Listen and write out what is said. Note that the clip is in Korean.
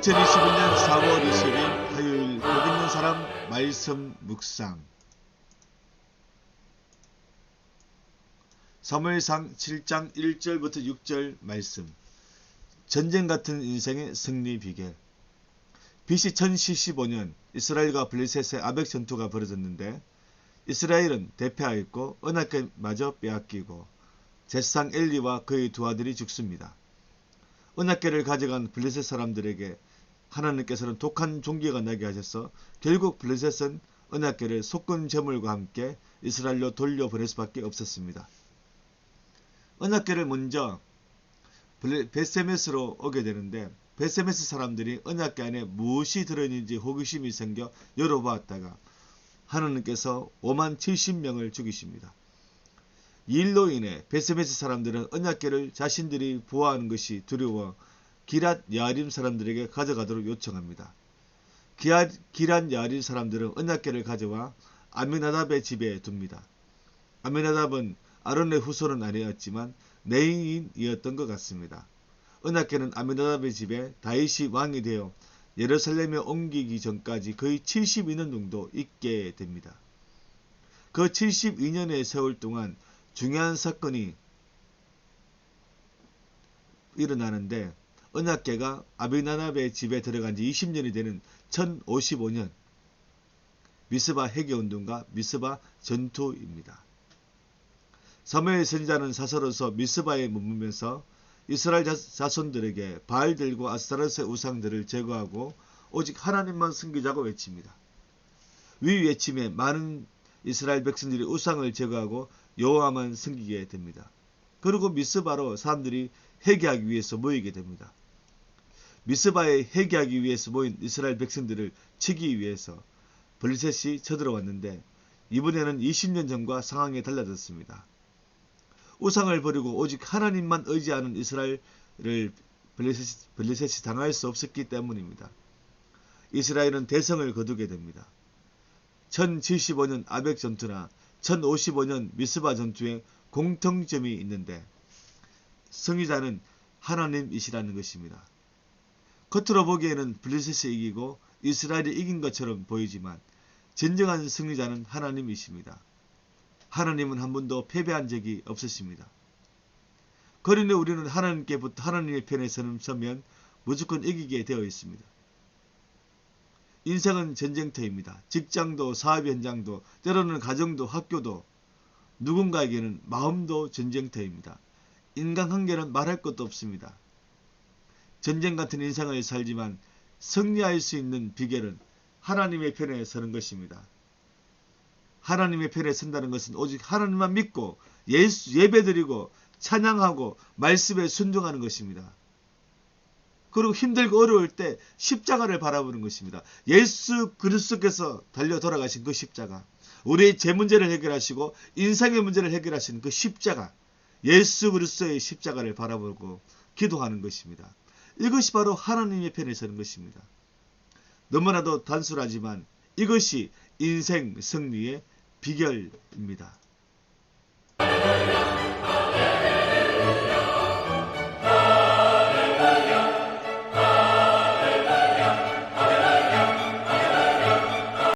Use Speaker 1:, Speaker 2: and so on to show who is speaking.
Speaker 1: 2021년 4월 20일 화요일 복 있는 사람 말씀 묵상. 사무엘상 7장 1절부터 6절 말씀. 전쟁 같은 인생의 승리 비결. BC 1075년 이스라엘과 블레셋의 아벡 전투가 벌어졌는데 이스라엘은 대패하였고 은하계마저 빼앗기고 제상 엘리와 그의 두 아들이 죽습니다. 은하계를 가져간 블레셋 사람들에게 하나님께서는 독한 종기가 나게 하셔서 결국 블레셋은 은하계를 속군 제물과 함께 이스라엘로 돌려보낼 수밖에 없었습니다. 은하계를 먼저 베세메스로 오게 되는데 베세메스 사람들이 은하계 안에 무엇이 들어있는지 호기심이 생겨 열어보았다가 하나님께서 5만 70명을 죽이십니다. 이 일로 인해 베세메스 사람들은 언약계를 자신들이 보호하는 것이 두려워 기랏 야림 사람들에게 가져가도록 요청합니다. 기랏, 기란 야림 사람들은 언약계를 가져와 아미나답의 집에 둡니다. 아미나답은 아론의 후손은 아니었지만 내인이었던 것 같습니다. 언약계는 아미나답의 집에 다윗이 왕이 되어 예루살렘에 옮기기 전까지 거의 72년 정도 있게 됩니다. 그 72년의 세월 동안 중요한 사건이 일어나는데 언약계가 아비나답의 집에 들어간 지 20년이 되는 1055년 미스바 해계운동과 미스바 전투입니다. 사무엘 선지자는 사서로서 미스바에 머물면서 이스라엘 자손들에게 바알들과 아스타르스의 우상들을 제거하고 오직 하나님만 섬기자고 외칩니다. 위 외침에 많은 이스라엘 백성들이 우상을 제거하고 여호와만 섬기게 됩니다. 그리고 미스바로 사람들이 회개하기 위해서 모이게 됩니다. 미스바에 회개하기 위해서 모인 이스라엘 백성들을 치기 위해서 블리셋이 쳐들어왔는데 이번에는 20년 전과 상황이 달라졌습니다. 우상을 버리고 오직 하나님만 의지하는 이스라엘을 블레셋이, 블레셋이 당할 수 없었기 때문입니다. 이스라엘은 대성을 거두게 됩니다. 1075년 아벡 전투나 1055년 미스바 전투에 공통점이 있는데 승리자는 하나님이시라는 것입니다. 겉으로 보기에는 블레셋이 이기고 이스라엘이 이긴 것처럼 보이지만 진정한 승리자는 하나님이십니다. 하나님은 한 번도 패배한 적이 없으십니다. 그러니 우리는 하나님께부터 하나님의 편에 서면 무조건 이기게 되어 있습니다. 인생은 전쟁터입니다. 직장도 사업 현장도 때로는 가정도 학교도 누군가에게는 마음도 전쟁터입니다. 인간관계는 말할 것도 없습니다. 전쟁 같은 인생을 살지만 승리할 수 있는 비결은 하나님의 편에 서는 것입니다. 하나님의 편에 선다는 것은 오직 하나님만 믿고 예수, 예배드리고 찬양하고 말씀에 순종하는 것입니다. 그리고 힘들고 어려울 때 십자가를 바라보는 것입니다. 예수 그리스도께서 달려 돌아가신 그 십자가. 우리의 제 문제를 해결하시고 인생의 문제를 해결하시는 그 십자가. 예수 그리스도의 십자가를 바라보고 기도하는 것입니다. 이것이 바로 하나님의 편에 서는 것입니다. 너무나도 단순하지만 이것이 인생 승리의 비결입니다.